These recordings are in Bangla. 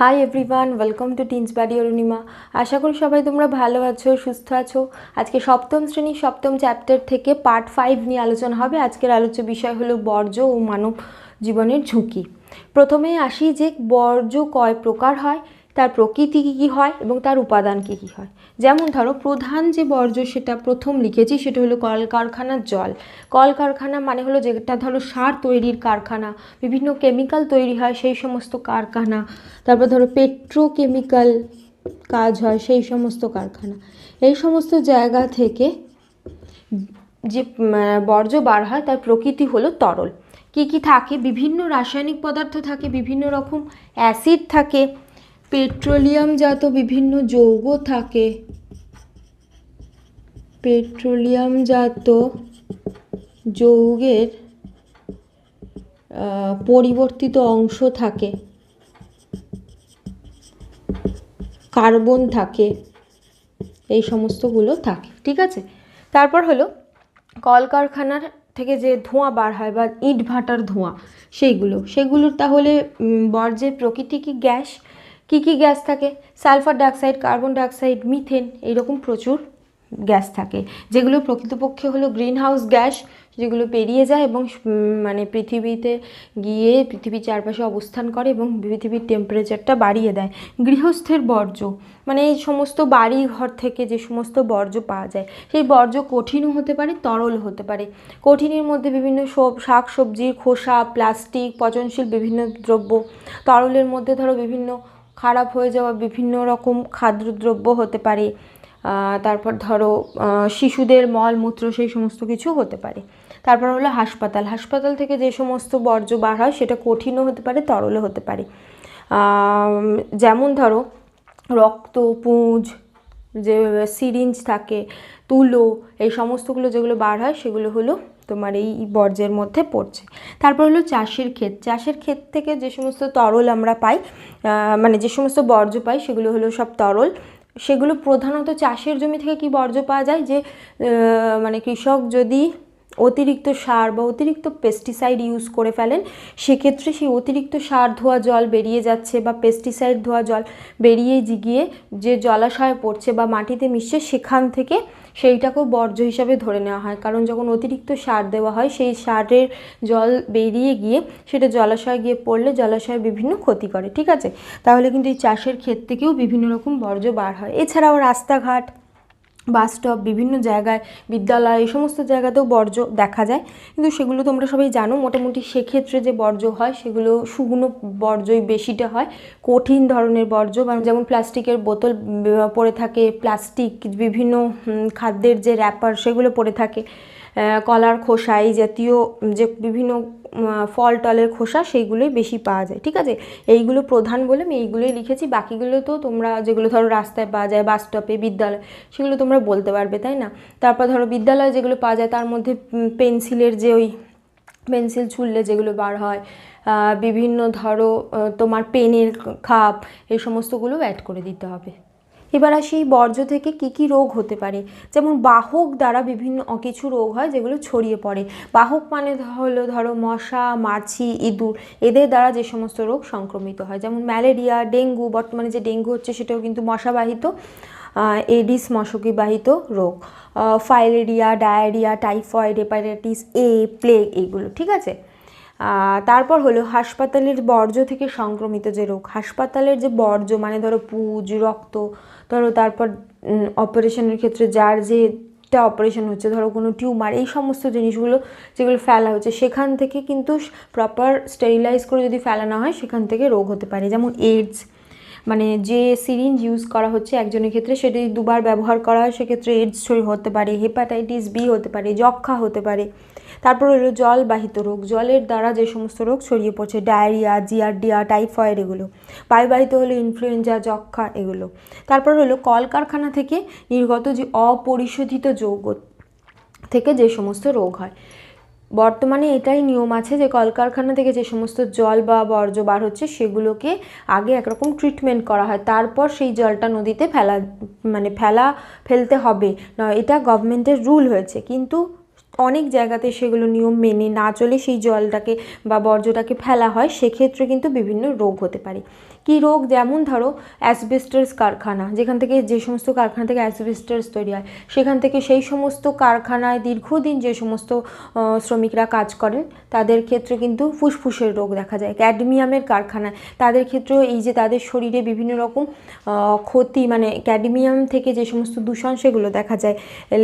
হাই এভরিওয়ান ওয়েলকাম টু টিন্স বাড়ি অরুণিমা আশা করি সবাই তোমরা ভালো আছো, সুস্থ আছো। আজকে সপ্তম শ্রেণির সপ্তম চ্যাপ্টার থেকে পার্ট ফাইভ নিয়ে আলোচনা হবে। আজকের আলোচ্য বিষয় হলো বর্জ্য ও মানব জীবনের ঝুঁকি। প্রথমে আসি যে বর্জ্য কয় প্রকার হয়, তার প্রকৃতি কী কী হয় এবং তার উপাদান কী কী হয়। যেমন ধরো, প্রধান যে বর্জ্য সেটা প্রথম লিখেছি সেটা হলো কলকারখানার জল। কলকারখানা মানে হলো যেটা ধরো সার তৈরির কারখানা, বিভিন্ন কেমিক্যাল তৈরি হয় সেই সমস্ত কারখানা। তারপর ধরো পেট্রোকেমিক্যাল কাজ হয় সেই সমস্ত কারখানা। এই সমস্ত জায়গা থেকে যে বর্জ্য বার হয় তার প্রকৃতি হলো তরল। কি কি থাকে? বিভিন্ন রাসায়নিক পদার্থ থাকে, বিভিন্ন রকম অ্যাসিড থাকে। পেট্রোলিয়ামজাত বিভিন্ন যৌগ থাকে। পেট্রোলিয়ামজাত যৌগের পরিবর্তিত অংশ থাকে। কার্বন থাকে। এই সমস্তগুলো থাকে, ঠিক আছে? তারপর হলো কলকারখানার থেকে যে ধোঁয়া বার হয় বা ইট ভাটার ধোঁয়া, সেইগুলো। সেগুলোর তাহলে বর্জ্যের প্রকৃতি কি গ্যাস? কি কি গ্যাস থাকে? Sulphur dioxide, carbon dioxide, methane, এইরকম প্রচুর গ্যাস থাকে। যেগুলো প্রকৃতপক্ষে হলো গ্রিন হাউস গ্যাস, যেগুলো পেরিয়ে যায় এবং মানে পৃথিবীতে গিয়ে পৃথিবীর চারপাশে অবস্থান করে এবং পৃথিবীর টেম্পারেচারটা বাড়িয়ে দেয়। গৃহস্থের বর্জ্য মানে এই সমস্ত বাড়ি ঘর থেকে যে সমস্ত বর্জ্য পাওয়া যায়, সেই বর্জ্য কঠিনও হতে পারে তরল হতে পারে। কঠিনের মধ্যে বিভিন্ন সব শাক সবজির খোসা, প্লাস্টিক, পচনশীল বিভিন্ন দ্রব্য, তরলের মধ্যে ধরো বিভিন্ন খারাপ হয়ে যাওয়া বিভিন্ন রকম খাদ্যদ্রব্য হতে পারে। তারপর ধরো শিশুদের মলমূত্র সেই সমস্ত কিছু হতে পারে। তারপর হলো হাসপাতাল। হাসপাতাল থেকে যে সমস্ত বর্জ্য বার হয়, সেটা কঠিনও হতে পারে, তরলও হতে পারে। যেমন ধরো, রক্ত, পুঁজ, যে, সিরিঞ্জ থাকে, তুলো, এই সমস্তগুলো যেগুলো বার হয়, সেগুলো হলো তোমার এই বর্জ্যের মধ্যে পড়ছে। তারপর হলো চাষের ক্ষেত। চাষের ক্ষেত থেকে যে সমস্ত তরল আমরা পাই মানে যে সমস্ত বর্জ্য পাই, সেগুলো হলো সব তরল। সেগুলো প্রধানত চাষের জমি থেকে কি বর্জ্য পাওয়া যায়? যে মানে কৃষক যদি অতিরিক্ত সার বা অতিরিক্ত পেস্টিসাইড ইউজ করে ফেলেন, সেক্ষেত্রে সেই অতিরিক্ত সার ধোয়া জল বেরিয়ে যাচ্ছে বা পেস্টিসাইড ধোয়া জল বেরিয়ে গিয়ে যে জলাশয়ে পড়ছে বা মাটিতে মিশছে, সেখান থেকে সেইটাকেও বর্জ্য হিসাবে ধরে নেওয়া হয়। কারণ যখন অতিরিক্ত সার দেওয়া হয়, সেই সারের জল বেরিয়ে গিয়ে সেটা জলাশয়ে গিয়ে পড়লে জলাশয়ে বিভিন্ন ক্ষতি করে, ঠিক আছে? তাহলে কিন্তু এই চাষের ক্ষেত থেকেও বিভিন্ন রকম বর্জ্য বার হয়। এছাড়াও রাস্তাঘাট বাস স্টপ, বিভিন্ন জায়গায় বিদ্যালয়, এই সমস্ত জায়গাতেও বর্জ্য দেখা যায়। কিন্তু সেগুলো তোমরা সবাই জানো, মোটামুটি সেক্ষেত্রে যে বর্জ্য হয়, সেগুলো শুকনো বর্জ্যই বেশিটা হয়। কঠিন ধরনের বর্জ্য যেমন প্লাস্টিকের বোতল পড়ে থাকে, প্লাস্টিক, বিভিন্ন খাদ্যের যে র্যাপার সেগুলো পড়ে থাকে। কলার খোসা, এই জাতীয় যে বিভিন্ন ফল টলের খোসা, সেইগুলোই বেশি পাওয়া যায়, ঠিক আছে? এইগুলো প্রধান বলে আমি এইগুলোই লিখেছি, বাকিগুলো তো তোমরা যেগুলো ধরো রাস্তায় পাওয়া যায়, বাস স্টপে, বিদ্যালয়, সেগুলো তোমরা বলতে পারবে, তাই না? তারপর ধরো বিদ্যালয়ে যেগুলো পাওয়া যায়, তার মধ্যে পেন্সিলের যে ওই পেন্সিল ছুললে যেগুলো বার হয় বিভিন্ন ধরো তোমার পেনের খাপ এই সমস্তগুলো অ্যাড করে দিতে হবে। এবার আসি এই বর্জ্য থেকে কি কি রোগ হতে পারে। যেমন বাহক দ্বারা বিভিন্ন কিছু রোগ হয় যেগুলো ছড়িয়ে পড়ে। বাহক মানে হলো ধরো মশা, মাছি, ইঁদুর। এদের দ্বারা যে সমস্ত রোগ সংক্রমিত হয়। যেমন ম্যালেরিয়া, ডেঙ্গু, বর্তমানে যে ডেঙ্গু হচ্ছে সেটাও কিন্তু মশাবাহিত এডিস মশকিবাহিত রোগ। Filaria, diarrhoea, typhoid, hepatitis, A, plague এইগুলো ঠিক আছে? তারপর হলো হাসপাতালের বর্জ্য থেকে সংক্রমিত যে রোগ, হাসপাতালের যে বর্জ্য মানে ধরো পুজ, রক্ত, ধরো তারপর অপারেশনের ক্ষেত্রে যার যেটা অপারেশন হচ্ছে, ধরো কোনো টিউমার এই সমস্ত জিনিসগুলো যেগুলো ফেলা হচ্ছে, সেখান থেকে কিন্তু প্রপার স্টেরিলাইজ করে যদি ফেলানো হয়, সেখান থেকে রোগ হতে পারে। যেমন এইডস মানে যে সিরিঞ্জ ইউজ করা হচ্ছে একজনের ক্ষেত্রে, সেটি দুবার ব্যবহার করা হয়, সেক্ষেত্রে এইডস হতে পারে হেপাটাইটিস বি হতে পারে যক্ষা হতে পারে। তারপর হলো জলবাহিত রোগ। জলের দ্বারা যে সমস্ত রোগ ছড়িয়ে পড়ছে, ডায়রিয়া জিয়ারডিয়া টাইফয়েড এগুলো। বায়ুবাহিত হলো ইনফ্লুয়েঞ্জা যক্ষা এগুলো। তারপর হলো কলকারখানা থেকে নির্গত যে অপরিশোধিত যৌগ থেকে যে সমস্ত রোগ হয়। বর্তমানে এটাই নিয়ম আছে যে কলকারখানা থেকে যে সমস্ত জল বা বর্জ্য বার হচ্ছে, সেগুলোকে আগে একরকম ট্রিটমেন্ট করা হয়। তারপর সেই জলটা নদীতে ফেলা মানে ফেলা, ফেলতে হবে। না এটা গভর্নমেন্টের রুল হয়েছে। কিন্তু অনেক জায়গাতে সেগুলো নিয়ম মেনে না চলে সেই জলটাকে বা বর্জ্যটাকে ফেলা হয়, সেক্ষেত্রে কিন্তু বিভিন্ন রোগ হতে পারে। কী রোগ? যেমন ধরো অ্যাসবেস্টার্স কারখানা, যেখান থেকে যে সমস্ত কারখানা থেকে অ্যাসবেস্টার্স তৈরি হয়, সেখান থেকে সেই সমস্ত কারখানায় দীর্ঘদিন যে সমস্ত শ্রমিকরা কাজ করেন, তাদের ক্ষেত্রে কিন্তু ফুসফুসের রোগ দেখা যায়। ক্যাডমিয়ামের কারখানায় তাদের ক্ষেত্রেও এই যে তাদের শরীরে বিভিন্ন রকম ক্ষতি মানে ক্যাডমিয়াম থেকে যে সমস্ত দূষণ সেগুলো দেখা যায়।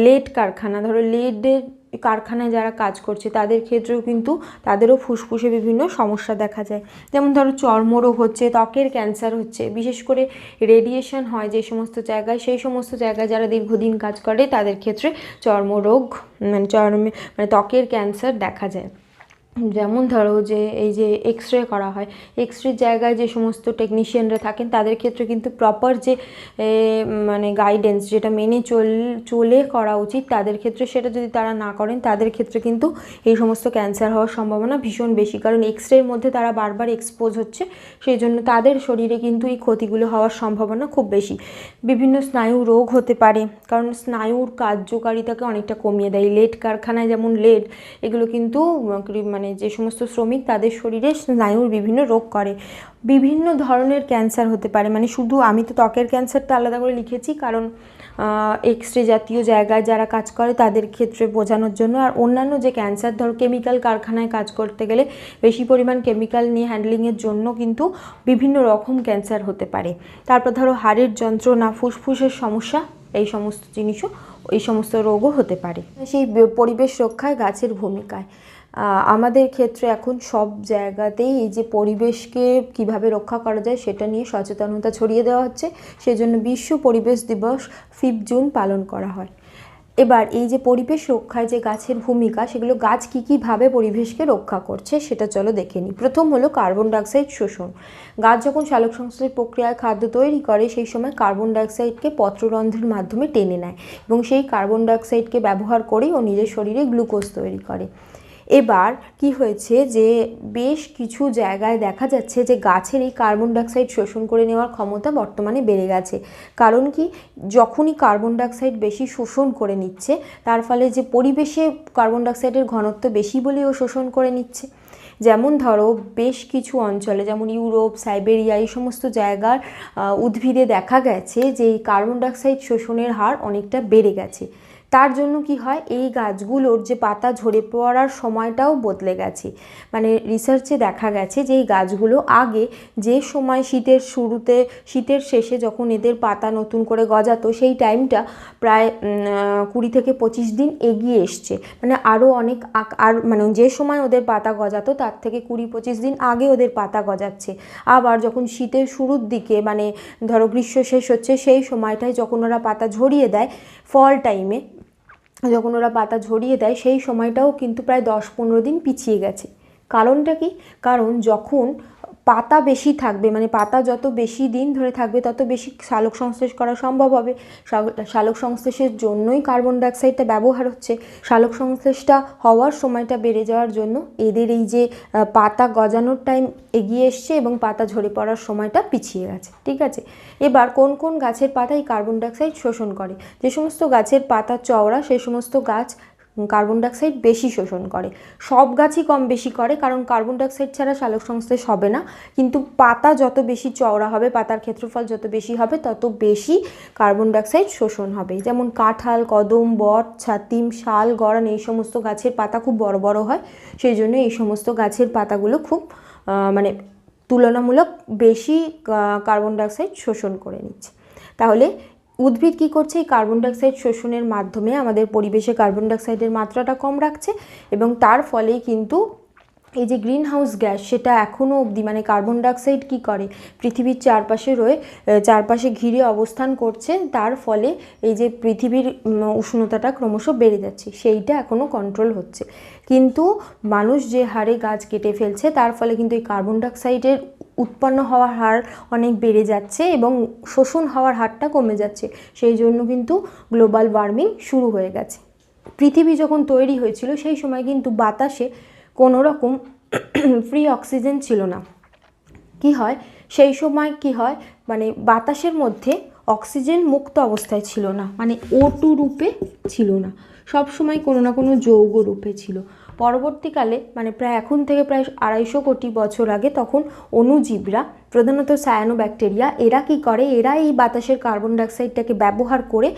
লেড কারখানা, ধরো লেডের কারখানায় যারা কাজ করছে, তাদের ক্ষেত্রেও কিন্তু তাদেরও ফুসফুসে বিভিন্ন সমস্যা দেখা যায়। যেমন ধরো চর্মরোগ হচ্ছে, ত্বকের ক্যান্সার হচ্ছে, বিশেষ করে রেডিয়েশন হয় যে সমস্ত জায়গায়, সেই সমস্ত জায়গায় যারা দীর্ঘদিন কাজ করে, তাদের ক্ষেত্রে চর্মরোগ মানে চর্মে মানে ত্বকের ক্যান্সার দেখা যায়। যেমন ধরো যে এই যে এক্স রে করা হয় এক্স রের জায়গায় যে সমস্ত টেকনিশিয়ানরা থাকেন তাদের ক্ষেত্রে কিন্তু প্রপার যে মানে গাইডেন্স যেটা মেনে চল চলে করা উচিত তাদের ক্ষেত্রে সেটা যদি তারা না করেন তাদের ক্ষেত্রে কিন্তু এই সমস্ত ক্যান্সার হওয়ার সম্ভাবনা ভীষণ বেশি। কারণ এক্স রের মধ্যে তারা বারবার এক্সপোজ হচ্ছে সেই জন্য তাদের শরীরে কিন্তু এই ক্ষতিগুলো হওয়ার সম্ভাবনা খুব বেশি। বিভিন্ন স্নায়ু রোগ হতে পারে কারণ স্নায়ুর কার্যকারিতাকে অনেকটা কমিয়ে দেয়। লেড কারখানায় যেমন লেড এগুলো কিন্তু উম, মানে যে সমস্ত শ্রমিক তাদের শরীরে স্নায়ুর বিভিন্ন রোগ করে। বিভিন্ন ধরনের ক্যান্সার হতে পারে। মানে শুধু আমি তো ত্বকের ক্যান্সারটা আলাদা করে লিখেছি, কারণ এক্স রে জাতীয় জায়গায় যারা কাজ করে তাদের ক্ষেত্রে বোঝানোর জন্য। আর অন্যান্য যে ক্যান্সার, ধরো কেমিক্যাল কারখানায় কাজ করতে গেলে বেশি পরিমাণ কেমিক্যাল নিয়ে হ্যান্ডলিংয়ের জন্য কিন্তু বিভিন্ন রকম ক্যান্সার হতে পারে। তারপর ধরো হাড়ের যন্ত্রণা, ফুসফুসের সমস্যা, এই সমস্ত জিনিসও, এই সমস্ত রোগও হতে পারে। সেই পরিবেশ রক্ষায় গাছের ভূমিকায়। আমাদের ক্ষেত্রে এখন সব জায়গাতেই এই যে পরিবেশকে কীভাবে রক্ষা করা যায় সেটা নিয়ে সচেতনতা ছড়িয়ে দেওয়া হচ্ছে। সেজন্য বিশ্ব পরিবেশ দিবস ফিফ জুন পালন করা হয়। এবার এই যে পরিবেশ রক্ষায় যে গাছের ভূমিকা, সেগুলো গাছ কী কীভাবে পরিবেশকে রক্ষা করছে সেটা চলো দেখে নিই। প্রথম হলো কার্বন ডাইঅক্সাইড শোষণ। গাছ যখন সালোক সংশ্লেষ প্রক্রিয়ায় খাদ্য তৈরি করে, সেই সময় কার্বন ডাইঅক্সাইডকে পত্ররন্ধ্রের মাধ্যমে টেনে নেয় এবং সেই কার্বন ডাইঅক্সাইডকে ব্যবহার করেই ও নিজের শরীরে গ্লুকোজ তৈরি করে। এবার কি হয়েছে যে বেশ কিছু জায়গায় দেখা যাচ্ছে যে গাছের এই কার্বন ডাইঅক্সাইড শোষণ করে নেওয়ার ক্ষমতা বর্তমানে বেড়ে গেছে। কারণ কি, যখনই কার্বন ডাইঅক্সাইড বেশি শোষণ করে নিচ্ছে, তার ফলে যে পরিবেশে কার্বন ডাইঅক্সাইডের ঘনত্ব বেশি বলেও শোষণ করে নিচ্ছে। যেমন ধরো, বেশ কিছু অঞ্চলে, যেমন ইউরোপ, সাইবেরিয়া, এই সমস্ত জায়গার উদ্ভিদে দেখা গেছে যে এই কার্বন ডাইঅক্সাইড শোষণের হার অনেকটা বেড়ে গেছে। তার জন্য কি হয়? এই গাছগুলোর যে পাতা ঝরে পড়ার সময়টাও বদলে গেছে। মানে রিসার্চে দেখা গেছে যে এই গাছগুলো আগে যে সময় শীতের শুরুতে, শীতের শেষে যখন এদের পাতা নতুন করে গজাতো, সেই টাইমটা প্রায় কুড়ি থেকে পঁচিশ দিন এগিয়ে এসছে। মানে আরও অনেক আর মানে যে সময় ওদের পাতা গজাতো, তার থেকে কুড়ি পঁচিশ দিন আগে ওদের পাতা গজাচ্ছে। আবার যখন শীতের শুরুর দিকে মানে ধরো গ্রীষ্ম শেষ হচ্ছে, সেই সময়টায় যখন ওরা পাতা ঝরিয়ে দেয় ফল টাইমে যখন ওরা পাতা ঝরিয়ে দেয়, সেই সময়টাও কিন্তু প্রায় দশ পনেরো দিন পিছিয়ে গেছে। কারণটা কি? কারণ যখন পাতা বেশি থাকবে মানে পাতা যত বেশি দিন ধরে থাকবে, তত বেশি সালোক সংশ্লেষ করা সম্ভব হবে। সালোক সংশ্লেষের জন্যই কার্বন ডাইঅক্সাইডটা ব্যবহার হচ্ছে। সালোক সংশ্লেষটা হওয়ার সময়টা বেড়ে যাওয়ার জন্য এদের এই যে পাতা গজানোর টাইম এগিয়ে এসছে এবং পাতা ঝরে পড়ার সময়টা পিছিয়ে গেছে, ঠিক আছে? এবার কোন কোন গাছের পাতা এই কার্বন ডাইঅক্সাইড শোষণ করে? যে সমস্ত গাছের পাতা চওড়া সেই সমস্ত গাছ কার্বন ডাইঅক্সাইড বেশি শোষণ করে। সব গাছই কম বেশি করে, কারণ কার্বন ডাইঅক্সাইড ছাড়া সালোক সংশ্লেষ হবে না। কিন্তু পাতা যত বেশি চওড়া হবে, পাতার ক্ষেত্রফল যত বেশি হবে, তত বেশি কার্বন ডাইঅক্সাইড শোষণ হবে। যেমন কাঁঠাল, কদম, বট, ছাতিম, শাল গড়ান এই সমস্ত গাছের পাতা খুব বড় বড় হয়। সেই জন্য এই সমস্ত গাছের পাতাগুলো খুব মানে তুলনামূলক বেশি কার্বন ডাইঅক্সাইড শোষণ করে নিচ্ছে। তাহলে উদ্ভিদ কী করছে? এই কার্বন ডাইঅক্সাইড শোষণের মাধ্যমে আমাদের পরিবেশে কার্বন ডাইঅক্সাইডের মাত্রাটা কম রাখছে এবং তার ফলেই কিন্তু এই যে গ্রিন হাউস গ্যাস সেটা এখনও অবধি মানে কার্বন ডাইঅক্সাইড কী করে? পৃথিবীর চারপাশে রয়ে চারপাশে ঘিরে অবস্থান করছে, তার ফলে এই যে পৃথিবীর উষ্ণতাটা ক্রমশ বেড়ে যাচ্ছে, সেইটা এখনও কন্ট্রোল হচ্ছে। কিন্তু মানুষ যে হারে গাছ কেটে ফেলছে, তার ফলে কিন্তু এই কার্বন ডাইঅক্সাইডের উৎপন্ন হওয়ার হার অনেক বেড়ে যাচ্ছে এবং শোষণ হওয়ার হারটা কমে যাচ্ছে। সেই জন্য কিন্তু গ্লোবাল ওয়ার্মিং শুরু হয়ে গেছে। পৃথিবী যখন তৈরি হয়েছিল, সেই সময় কিন্তু বাতাসে কোনো রকম ফ্রি অক্সিজেন ছিল না। কি হয়? সেই সময় কি হয়? মানে বাতাসের মধ্যে অক্সিজেন মুক্ত অবস্থায় ছিল না। মানে ও টু রূপে ছিল না। সব সময় কোনো না কোনো যৌগ রূপে ছিল। পরবর্তীকালে মানে প্রায় এখন থেকে প্রায় আড়াইশো কোটি বছর আগে তখন অণুজীবরা, প্রধানত সায়ানো ব্যাকটেরিয়া এরা কি করে? এরা এই বাতাসের কার্বন ডাইঅক্সাইডটাকে ব্যবহার করে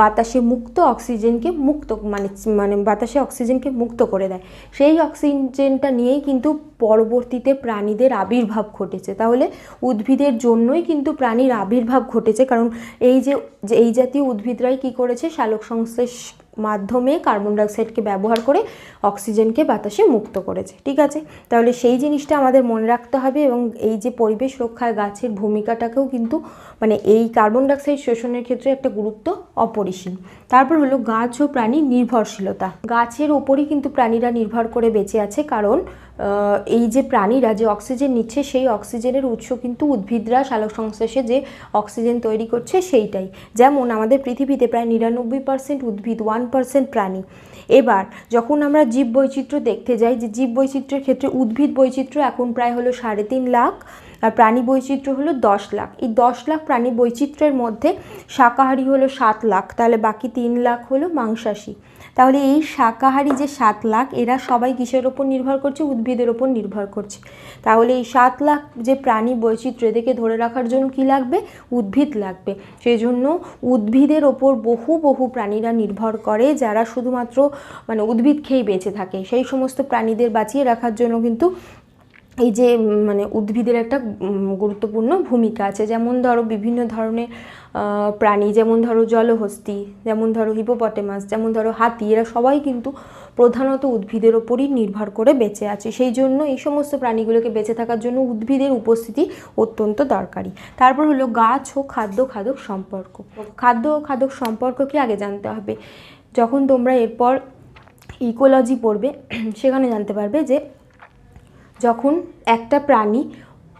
বাতাসে মুক্ত অক্সিজেনকে মুক্ত মানে মানে বাতাসে অক্সিজেনকে মুক্ত করে দেয়। সেই অক্সিজেনটা নিয়েই কিন্তু পরবর্তীতে প্রাণীদের আবির্ভাব ঘটেছে। তাহলে উদ্ভিদের জন্যই কিন্তু প্রাণীর আবির্ভাব ঘটেছে। কারণ এই যে, এই জাতীয় উদ্ভিদরাই কি করেছে? শালক সংশ্লেষ মাধ্যমে কার্বন ডাইঅক্সাইডকে ব্যবহার করে অক্সিজেনকে বাতাসে মুক্ত করেছে, ঠিক আছে? তাহলে সেই জিনিসটা আমাদের মনে রাখতে হবে এবং এই যে পরিবেশ রক্ষায় গাছের ভূমিকাটাকেও কিন্তু মানে এই কার্বন ডাইঅক্সাইড শোষণের ক্ষেত্রে একটা গুরুত্ব অপরিসীম। তারপর হলো গাছ ও প্রাণীর নির্ভরশীলতা। গাছের ওপরই কিন্তু প্রাণীরা নির্ভর করে বেঁচে আছে কারণ এই যে প্রাণীরা যে অক্সিজেন নিচ্ছে, সেই অক্সিজেনের উৎস কিন্তু উদ্ভিদরা সালোক সংশ্লেষে যে অক্সিজেন তৈরি করছে, সেইটাই। যেমন আমাদের পৃথিবীতে প্রায় নিরানব্বই পার্সেন্ট উদ্ভিদ ওয়ান পার্সেন্ট প্রাণী। এবার যখন আমরা জীব বৈচিত্র্য দেখতে যাই, যে জীব বৈচিত্র্যের ক্ষেত্রে উদ্ভিদ বৈচিত্র্য এখন প্রায় হলো সাড়ে তিন লাখ, আর প্রাণী বৈচিত্র্য হলো দশ লাখ। এই দশ লাখ প্রাণী বৈচিত্র্যের মধ্যে শাকাহারি হলো সাত লাখ, তাহলে বাকি তিন লাখ হলো মাংসাশী। তাহলে এই শাকাহারি যে সাত লাখ, এরা সবাই কিসের ওপর নির্ভর করছে? উদ্ভিদের ওপর নির্ভর করছে। তাহলে এই সাত লাখ যে প্রাণী বৈচিত্র্য, এদেরকে ধরে রাখার জন্য কি লাগবে? উদ্ভিদ লাগবে। সেই জন্য উদ্ভিদের ওপর বহু বহু প্রাণীরা নির্ভর করে, যারা শুধুমাত্র মানে উদ্ভিদ খেয়েই বেঁচে থাকে। সেই সমস্ত প্রাণীদের বাঁচিয়ে রাখার জন্য কিন্তু এই যে মানে উদ্ভিদের একটা গুরুত্বপূর্ণ ভূমিকা আছে। যেমন ধরো বিভিন্ন ধরনের প্রাণী, যেমন ধরো জলহস্তি, যেমন ধরো হিপোপটেমাস যেমন ধরো হাতি, এরা সবাই কিন্তু প্রধানত উদ্ভিদের ওপরই নির্ভর করে বেঁচে আছে। সেই জন্য এই সমস্ত প্রাণীগুলোকে বেঁচে থাকার জন্য উদ্ভিদের উপস্থিতি অত্যন্ত দরকারি। তারপর হলো গাছ ও খাদ্য, খাদক সম্পর্ক। খাদ্য ও খাদক সম্পর্ককে আগে জানতে হবে। যখন তোমরা এরপর ইকোলজি পড়বে, সেখানে জানতে পারবে যে যখন একটা প্রাণী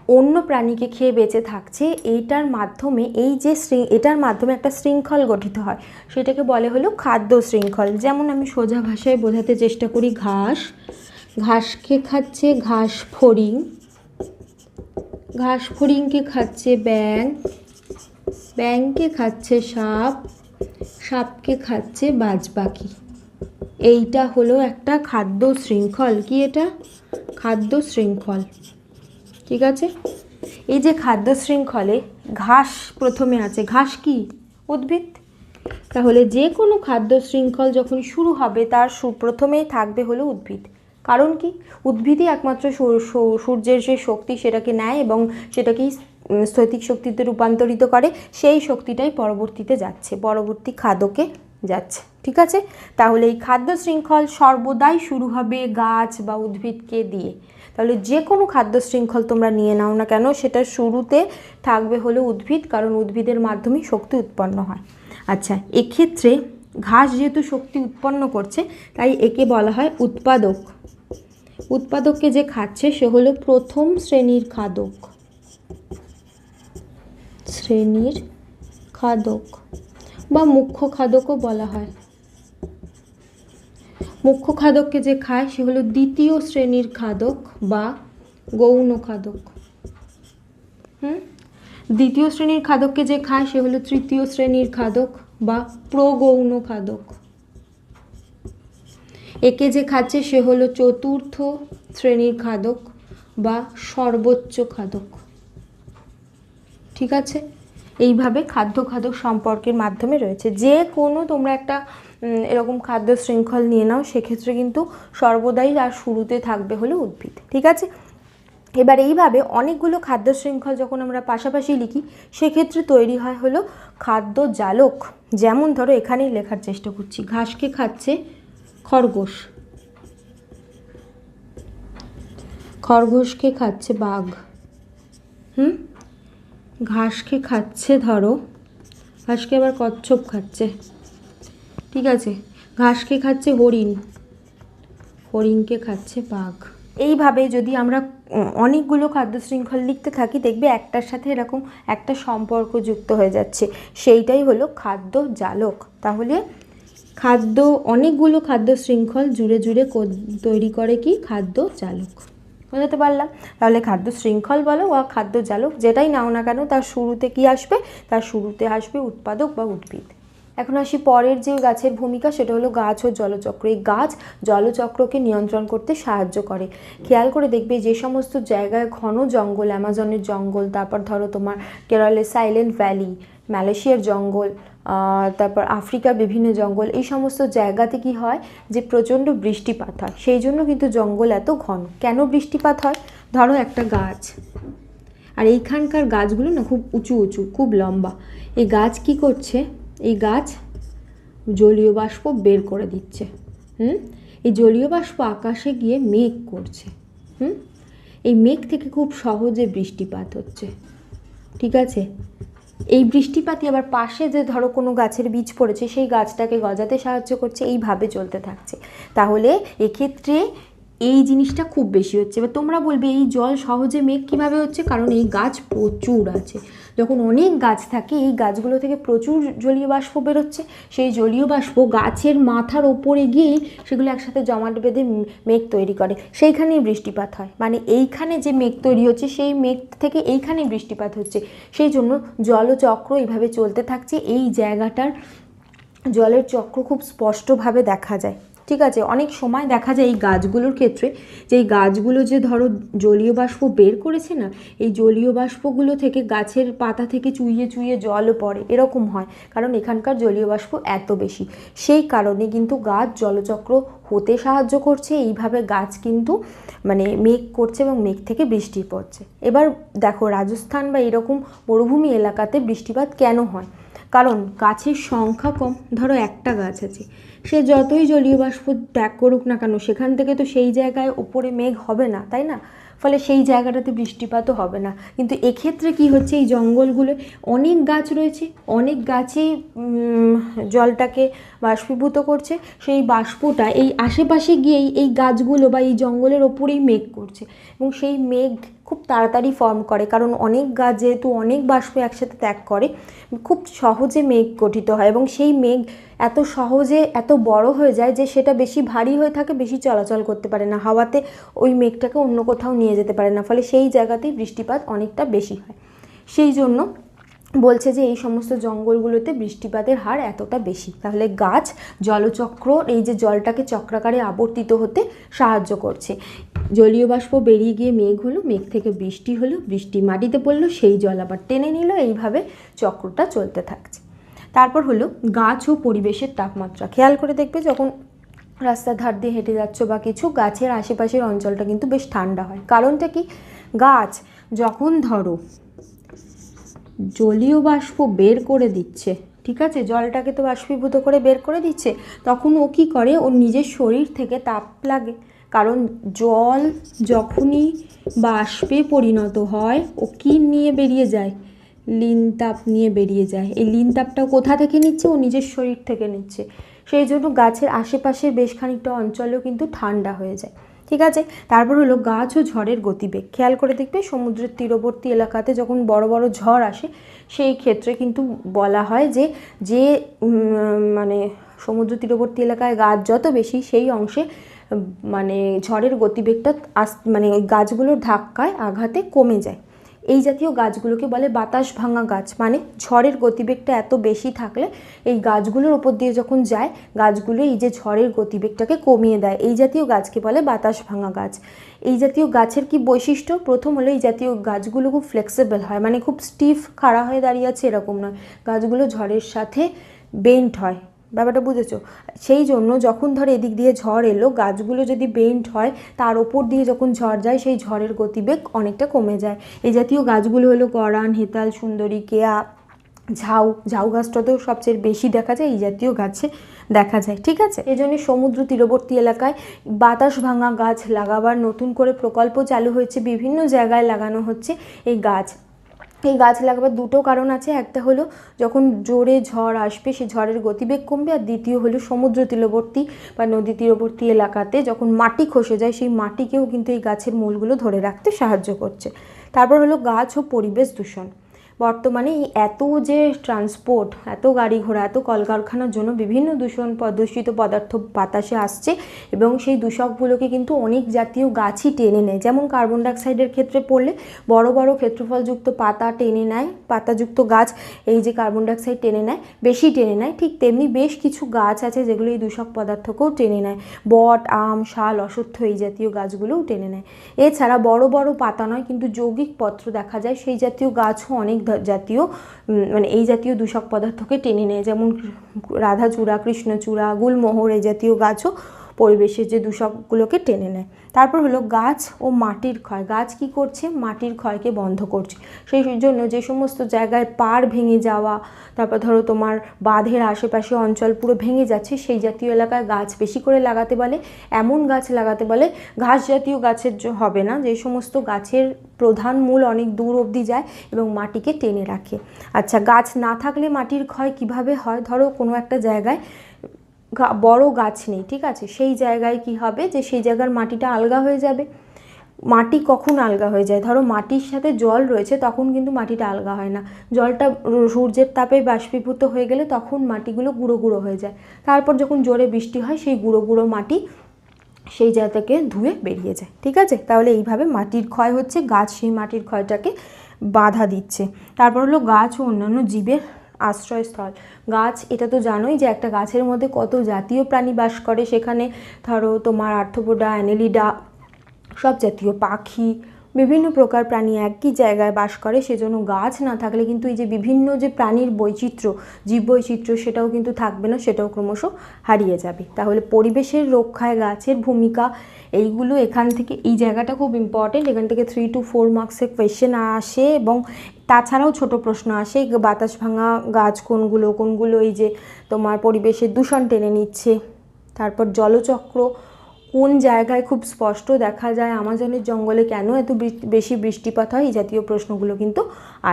অন্য প্রাণীকে খেয়ে বেঁচে থাকছে, এইটার মাধ্যমে এই যে এটার মাধ্যমে একটা শৃঙ্খল গঠিত হয়। সেটাকে বলে হলো খাদ্য শৃঙ্খল। যেমন আমি সোজা ভাষায় বোঝাতে চেষ্টা করি ঘাস। ঘাসকে খাচ্ছে ঘাস ফড়িং। ঘাস ফড়িংকে খাচ্ছে ব্যাং ব্যাংকে খাচ্ছে সাপ। সাপকে খাচ্ছে বাজপাখি। এইটা হলো একটা খাদ্য শৃঙ্খল। কি এটা? খাদ্য শৃঙ্খল। ঠিক আছে? এই যে খাদ্য শৃঙ্খলে ঘাস প্রথমে আছে। ঘাস কি? উদ্ভিদ। তাহলে যে কোনো খাদ্য শৃঙ্খল যখন শুরু হবে, তার প্রথমেই থাকবে হলো উদ্ভিদ। কারণ কি? উদ্ভিদই একমাত্র সূর্যের যে শক্তি সেটাকে নেয় এবং সেটাকেই স্থৈতিক শক্তিতে রূপান্তরিত করে। সেই শক্তিটাই পরবর্তীতে যাচ্ছে। পরবর্তী খাদ্যকে যাচ্ছে। ঠিক আছে? তাহলে এই খাদ্য শৃঙ্খল সর্বদাই শুরু হবে গাছ বা উদ্ভিদকে দিয়ে। তাহলে যে কোনো খাদ্য শৃঙ্খল তোমরা নিয়ে নাও না কেন, সেটা শুরুতে থাকবে হলো উদ্ভিদ, কারণ উদ্ভিদের মাধ্যমে শক্তি উৎপন্ন হয়। আচ্ছা এক্ষেত্রে ঘাস যেহেতু শক্তি উৎপন্ন করছে, তাই একে বলা হয় উৎপাদক। উৎপাদককে যে খাচ্ছে, সে হলো প্রথম শ্রেণির খাদক। শ্রেণির খাদক। বা মুখ্য খাদকও বলা হয়। মুখ্য খাদককে যে খায়, সে হলো দ্বিতীয় শ্রেণির খাদক বা গৌণ খাদক। হুম? দ্বিতীয় শ্রেণির খাদককে যে খায়, সে হলো তৃতীয় শ্রেণির খাদক বা প্রগৌণ খাদক। একে যে খাচ্ছে, সে হলো চতুর্থ শ্রেণির খাদক বা সর্বোচ্চ খাদক। ঠিক আছে? এইভাবে খাদ্য খাদক সম্পর্কের মাধ্যমে রয়েছে। যে কোনো তোমরা একটা এরকম খাদ্য শৃঙ্খল নিয়ে নাও, সেক্ষেত্রে কিন্তু সর্বদাই আর শুরুতে থাকবে হলো উদ্ভিদ, ঠিক আছে? এবার এইভাবে অনেকগুলো খাদ্য শৃঙ্খল যখন আমরা পাশাপাশি লিখি, সেক্ষেত্রে তৈরি হয় হলো খাদ্য জালক। যেমন ধরো এখানেই লেখার চেষ্টা করছি, ঘাসকে খাচ্ছে খরগোশ। খরগোশকে খাচ্ছে বাঘ। হুম? ঘাসকে খাচ্ছে, ধরো। ঘাসকে আবার কচ্ছপ খাচ্ছে। ঠিক আছে? ঘাসকে খাচ্ছে হরিণ। হরিণকে খাচ্ছে বাঘ। এইভাবে যদি আমরা অনেকগুলো খাদ্য শৃঙ্খল লিখতে থাকি, দেখবে একটার সাথে এরকম একটা সম্পর্ক যুক্ত হয়ে যাচ্ছে। সেইটাই হলো খাদ্য জালক। তাহলে খাদ্য, অনেকগুলো খাদ্য শৃঙ্খল জুড়ে জুড়ে তৈরি করে কি? খাদ্য জালক। বোঝাতে পারলাম। তাহলে খাদ্য শৃঙ্খল বলো বা খাদ্য জালক, যেটাই নাও না কেন, তার শুরুতে কি আসবে? তার শুরুতে আসবে উৎপাদক বা উদ্ভিদ। এখন আসি পরের যে গাছের ভূমিকা, সেটা হলো গাছ ও জলচক্র। এই গাছ জলচক্রকে নিয়ন্ত্রণ করতে সাহায্য করে। খেয়াল করে দেখবে যে সমস্ত জায়গায় ঘন জঙ্গল, অ্যামাজনের জঙ্গল, তারপর ধরো তোমার কেরলের সাইলেন্ট ভ্যালি মালয়েশিয়ার জঙ্গল তারপর আফ্রিকা বিভিন্ন জঙ্গল, এই সমস্ত জায়গাতে কি হয় যে প্রচণ্ড বৃষ্টিপাত হয়। সেই জন্য কিন্তু জঙ্গল এত ঘন। কেন বৃষ্টিপাত হয়? ধরো একটা গাছ। আর এইখানকার গাছগুলো না খুব উঁচু উঁচু, খুব লম্বা। এই গাছ কি করছে? এই গাছ জলীয় বাষ্প বের করে দিচ্ছে। হুম? এই জলীয় বাষ্প আকাশে গিয়ে মেঘ করছে। হুম? এই মেঘ থেকে খুব সহজে বৃষ্টিপাত হচ্ছে। ঠিক আছে? এই বৃষ্টিপাতই আবার পাশে যে ধরো কোনো গাছের বীজ পড়েছে, সেই গাছটাকে গজাতে সাহায্য করছে, এইভাবে চলতে থাকছে। তাহলে এক্ষেত্রে এই জিনিসটা খুব বেশি হচ্ছে। এবার তোমরা বলবে, এই জল সহজে মেঘ কীভাবে হচ্ছে? কারণ এই গাছ প্রচুর আছে। যখন অনেক গাছ থাকে, এই গাছগুলো থেকে প্রচুর জলীয় বাষ্প বেরোচ্ছে। সেই জলীয় বাষ্প গাছের মাথার ওপরে গিয়েই সেগুলো একসাথে জমাট বেঁধে মেঘ তৈরি করে। সেইখানেই বৃষ্টিপাত হয়। মানে এইখানে যে মেঘ তৈরি হচ্ছে, সেই মেঘ থেকে এইখানেই বৃষ্টিপাত হচ্ছে। সেই জন্য জলচক্র এইভাবে চলতে থাকছে। এই জায়গাটার জলের চক্র খুব স্পষ্টভাবে দেখা যায়। ঠিক আছে, অনেক সময় দেখা যায় এই গাছগুলোর ক্ষেত্রে যে এই গাছগুলো যে ধরো জলীয় বাষ্প বের করেছে না, এই জলীয় বাষ্পগুলো থেকে গাছের পাতা থেকে চুইয়ে চুইয়ে জলও পড়ে, এরকম হয়। কারণ এখানকার জলীয় বাষ্প এত বেশি। সেই কারণে কিন্তু গাছ জলচক্র হতে সাহায্য করছে, এইভাবে গাছ কিন্তু মানে মেঘ করছে এবং মেঘ থেকে বৃষ্টি পড়ছে। এবার দেখো, রাজস্থান বা এরকম মরুভূমি এলাকাতে বৃষ্টিপাত কেন হয়? কারণ গাছের সংখ্যা কম। ধরো একটা গাছ আছে। সে যতই জলীয় বাষ্প ত্যাগ করুক না কেন, সেখান থেকে তো সেই জায়গায় ওপরে মেঘ হবে না, তাই না? ফলে সেই জায়গাটাতে বৃষ্টিপাতও হবে না। কিন্তু এক্ষেত্রে কি হচ্ছে? এই জঙ্গলগুলো অনেক গাছ রয়েছে, অনেক গাছই জলটাকে বাষ্পীভূত করছে। সেই বাষ্পটা এই আশেপাশে গিয়েই এই গাছগুলো বা এই জঙ্গলের ওপরেই মেঘ করছে। এবং সেই মেঘ খুব তাড়াতাড়ি ফর্ম করে। কারণ অনেক গাছ যেহেতু অনেক বাষ্প একসাথে ত্যাগ করে, খুব সহজে মেঘ গঠিত হয় এবং সেই মেঘ এত সহজে এত বড় হয়ে যায় যে সেটা বেশি ভারী হয়ে থাকে, বেশি চলাচল করতে পারে না। হাওয়াতে ওই মেঘটাকে অন্য কোথাও নিয়ে যেতে পারে না, ফলে সেই জায়গাতেই বৃষ্টিপাত অনেকটা বেশি হয়। সেই জন্য বলছে যে এই সমস্ত জঙ্গলগুলোতে বৃষ্টিপাতের হার এতটা বেশি। তাহলে গাছ জলচক্র, এই যে জলটাকে চক্রাকারে আবর্তিত হতে সাহায্য করছে। জলীয় বাষ্প বেরিয়ে গিয়ে মেঘ হলো, মেঘ থেকে বৃষ্টি হলো, বৃষ্টি মাটিতে পড়ল, সেই জল আবার টেনে নিল, এইভাবে চক্রটা চলতে থাকছে। তারপর হলো গাছ ও পরিবেশের তাপমাত্রা। খেয়াল করে দেখবে যখন রাস্তার ধার দিয়ে হেঁটে যাচ্ছ বা কিছু, গাছের আশেপাশের অঞ্চলটা কিন্তু বেশ ঠান্ডা হয়। কারণটা কি? গাছ যখন ধরো জলীয় বাষ্প বের করে দিচ্ছে, ঠিক আছে? জলটাকে তো বাষ্পীভূত করে বের করে দিচ্ছে, তখন ও কী করে? ওর নিজের শরীর থেকে তাপ লাগে। কারণ জল যখনই বাষ্পে পরিণত হয়, ও কী নিয়ে বেরিয়ে যায় লিন তাপ নিয়ে বেরিয়ে যায়। এই লিন তাপটা কোথা থেকে নিচ্ছে? ও নিজের শরীর থেকে নিচ্ছে। সেই জন্য গাছের আশেপাশের বেশ খানিকটা অঞ্চলেও কিন্তু ঠান্ডা হয়ে যায়। ঠিক আছে? তারপর হলো গাছ ও ঝড়ের গতিবেগ। খেয়াল করে দেখবে, সমুদ্রের তীরবর্তী এলাকাতে যখন বড় বড় ঝড় আসে, সেই ক্ষেত্রে কিন্তু বলা হয় যে যে মানে সমুদ্র তীরবর্তী এলাকায় গাছ যত বেশি, সেই অংশে মানে ঝড়ের গতিবেগটা আস মানে গাছগুলোর ধাক্কায় আঘাতে কমে যায়। এই জাতীয় গাছগুলোকে বলে বাতাস ভাঙা গাছ। মানে ঝড়ের গতিবেগটা এত বেশি থাকলে এই গাছগুলোর ওপর দিয়ে যখন যায়, গাছগুলো এই যে ঝড়ের গতিবেগটাকে কমিয়ে দেয়। এই জাতীয় গাছকে বলে বাতাস ভাঙা গাছ। এই জাতীয় গাছের কি বৈশিষ্ট্য? প্রথম হলো এই জাতীয় গাছগুলো খুব ফ্লেক্সিবল হয়। মানে খুব স্টিফ খাড়া হয়ে দাঁড়িয়ে আছে এরকম নয়। গাছগুলো ঝড়ের সাথে বেন্ট হয়। ব্যাপারটা বুঝেছ? সেই জন্য যখন ধর এদিক দিয়ে ঝড় এলো, গাছগুলো যদি বেন্ট হয়, তার ওপর দিয়ে যখন ঝড় যায়, সেই ঝড়ের গতিবেগ অনেকটা কমে যায়। এই জাতীয় গাছগুলো হলো গরান, হেতাল, সুন্দরী, কেয়া, ঝাউ। ঝাউ গাছটা তো সবচেয়ে বেশি দেখা যায়, এই জাতীয় গাছে দেখা যায়, ঠিক আছে? এই জন্য সমুদ্র তীরবর্তী এলাকায় বাতাস ভাঙা গাছ লাগাবার নতুন করে প্রকল্প চালু হয়েছে। বিভিন্ন জায়গায় লাগানো হচ্ছে এই গাছ। এই গাছ লাগাবার দুটো কারণ আছে। একটা হলো, যখন জোরে ঝড় আসবে সেই ঝড়ের গতিবেগ কমবে। আর দ্বিতীয় হলো, সমুদ্র তীরবর্তী বা নদী তীরবর্তী এলাকাতে যখন মাটি খসে যায়, সেই মাটিকেও কিন্তু এই গাছের মূলগুলো ধরে রাখতে সাহায্য করছে। তারপর হলো গাছ ও পরিবেশ দূষণ। বর্তমানে এই এত যে ট্রান্সপোর্ট এত গাড়ি ঘোড়া, এত কলকারখানার জন্য বিভিন্ন দূষণ দূষিত পদার্থ বাতাসে আসছে এবং সেই দূষকগুলোকে কিন্তু অনেক জাতীয় গাছই টেনে নেয়। যেমন কার্বন ডাইঅক্সাইডের ক্ষেত্রে পড়লে বড় বড় ক্ষেত্রফলযুক্ত পাতা টেনে নেয়, পাতাযুক্ত গাছ এই যে কার্বন ডাইঅক্সাইড টেনে নেয়, বেশি টেনে নেয়, ঠিক তেমনি বেশ কিছু গাছ আছে যেগুলো এই দূষক পদার্থকেও টেনে নেয়। বট, আম, শাল, অশ্বত্থ এই জাতীয় গাছগুলোও টেনে নেয়। এছাড়া বড় বড় পাতা নয়, কিন্তু যৌগিক পত্র দেখা যায়, সেই জাতীয় গাছও অনেক জাতীয় মানে এই জাতীয় দূষক পদার্থকে টেনে নেয়। যেমন রাধাচূড়া কৃষ্ণচূড়া, গুলমোহর এই জাতীয় গাছও পরিবেশের যে দূষকগুলোকে টেনে নেয়। তারপর হলো গাছ ও মাটির ক্ষয়। গাছ কি করছে? মাটির ক্ষয়কে বন্ধ করছে। সেই জন্য যে সমস্ত জায়গায় পাড় ভেঙে যাওয়া, তারপর ধরো তোমার বাঁধের আশেপাশে অঞ্চল পুরো ভেঙে যাচ্ছে, সেই জাতীয় এলাকায় গাছ বেশি করে লাগাতে বলে এমন গাছ লাগাতে বলে ঘাস জাতীয় গাছের হবে না। যে সমস্ত গাছের প্রধান মূল অনেক দূর অবধি যায় এবং মাটিকে টেনে রাখে। আচ্ছা গাছ না থাকলে মাটির ক্ষয় কীভাবে হয়? ধরো কোনো একটা জায়গায় বড় গাছ নেই, ঠিক আছে? সেই জায়গায় কি হবে যে সেই জায়গার মাটিটা আলগা হয়ে যাবে। মাটি কখন আলগা হয়ে যায়? ধরো মাটির সাথে জল রয়েছে, তখন কিন্তু মাটিটা আলগা হয় না। জলটা সূর্যের তাপে বাষ্পীভূত হয়ে গেলে তখন মাটিগুলো গুঁড়ো গুঁড়ো হয়ে যায়। তারপর যখন জোরে বৃষ্টি হয়, সেই গুঁড়ো গুঁড়ো মাটি সেই জায়গা থেকে ধুয়ে বেরিয়ে যায়, ঠিক আছে? তাহলে এইভাবে মাটির ক্ষয় হচ্ছে, গাছ সেই মাটির ক্ষয়টাকে বাধা দিচ্ছে। তারপর হলো গাছ ও অন্যান্য জীবের আশ্রয়স্থল। গাছ, এটা তো জানোই যে একটা গাছের মধ্যে কত জাতীয় প্রাণী বাস করে। সেখানে ধরো তোমার আর্থপোডা অ্যানেলিডা, সব জাতীয় পাখি বিভিন্ন প্রকার প্রাণী একই জায়গায় বাস করে, সেজন্য গাছ না থাকলে কিন্তু এই যে বিভিন্ন যে প্রাণীর বৈচিত্র্য জীব বৈচিত্র্য সেটাও কিন্তু থাকবে না, সেটাও ক্রমশ হারিয়ে যাবে। তাহলে পরিবেশের রক্ষায় গাছের ভূমিকা, এইগুলো এখান থেকে, এই জায়গাটা খুব ইম্পর্টেন্ট এখান থেকে থ্রি টু ফোর মার্কসের কোয়েশ্চেন আসে এবং তাছাড়াও ছোট প্রশ্ন আসে, বাতাস ভাঙা গাছ কোনগুলো কোনগুলো এই যে তোমার পরিবেশের দূষণ টেনে নিচ্ছে, তারপর জলচক্র কোন জায়গায় খুব স্পষ্ট দেখা যায় আমাজনের জঙ্গলে কেন এত বেশি বৃষ্টিপাত হয়, এই জাতীয় প্রশ্নগুলো কিন্তু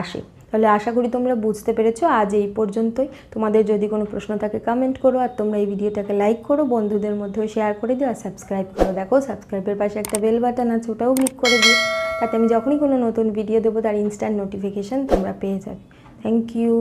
আসে। তাহলে আশা করি তোমরা বুঝতে পেরেছ। আজ এই পর্যন্তই। তোমাদের যদি কোনো প্রশ্ন থাকে কমেন্ট করো আর তোমরা এই ভিডিওটাকে লাইক করো, বন্ধুদের মধ্যেও শেয়ার করে দিও আর সাবস্ক্রাইব করো। দেখো সাবস্ক্রাইবের পাশে একটা বেল বাটন আছে, ওটাও ক্লিক করে দিও। তাতে আমি যখনই কোনো নতুন ভিডিও দেবো, তার ইনস্ট্যান্ট নোটিফিকেশান তোমরা পেয়ে যাবে। Thank you